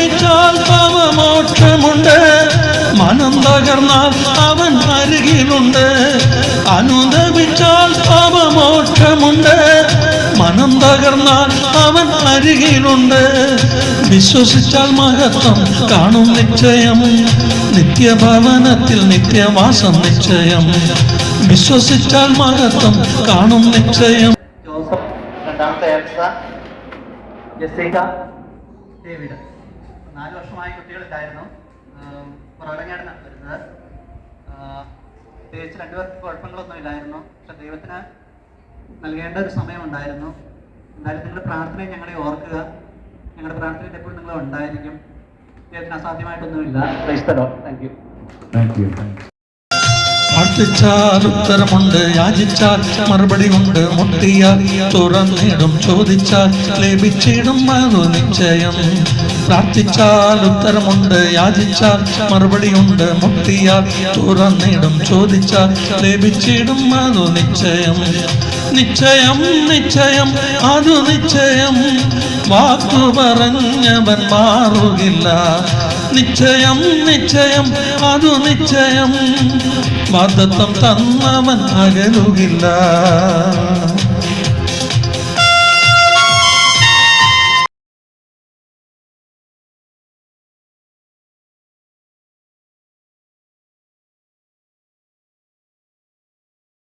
ലഭിച്ചാൽ പാവമോക്ഷമുണ്ട് മനം തകർന്നാൽ അവൻ അരികിലുണ്ട്. അനുദപിച്ചാൽ പാവമോക്ഷമുണ്ട് മനം തകർന്നാൽ അവൻ അരികിലുണ്ട്. വിശ്വസിച്ചാൽ മഹത്വം കാണും നിശ്ചയം. നിത്യഭവനത്തിൽ നിത്യവാസം നിശ്ചയം. വിശ്വസിച്ചാൽ മഹത്വം കാണും നിശ്ചയം. ജോസഫ് രണ്ടാമത്തെ ഡെസിക ഡേവിഡ്. നാല് വർഷമായി കുട്ടികളില്ലായിരുന്നു. പുറകടങ്ങാടിനാണ് വരുന്നത്. പ്രത്യേകിച്ച് രണ്ടുപേർക്ക് കുഴപ്പങ്ങളൊന്നും ഇല്ലായിരുന്നു. പക്ഷെ ദൈവത്തിന് നൽകേണ്ട ഒരു സമയമുണ്ടായിരുന്നു. എന്തായാലും നിങ്ങളുടെ പ്രാർത്ഥനയും ഞങ്ങളെ ഓർക്കുക. ഞങ്ങളുടെ പ്രാർത്ഥനയിൽ എപ്പോഴും നിങ്ങൾ ഉണ്ടായിരിക്കും. ദൈവത്തിന് അസാധ്യമായിട്ടൊന്നുമില്ല. Thank you thank you. Thank you. പ്രാർത്ഥിച്ചാൽ ഉത്തരമുണ്ട് യാചിച്ചാൽ മറുപടി ഉണ്ട് മുട്ടിയാൽ തുറന്നിടും ചോദിച്ചാൽ ലഭിച്ചിടും മറു നിശ്ചയം. പ്രാർത്ഥിച്ചാൽ ഉത്തരമുണ്ട് യാചിച്ചാൽ മറുപടി ഉണ്ട് മുട്ടിയാൽ തുറന്നിടും ചോദിച്ചാൽ ലഭിച്ചിടും മറു നിശ്ചയം. നിശ്ചയം നിശ്ചയം അതു നിശ്ചയം. വാക്കു പറഞ്ഞവൻ മാറുകില്ല. നിശ്ചയം നിശ്ചയം അതു നിശ്ചയം. മതത്വം തന്നവൻ അകലുകില്ല.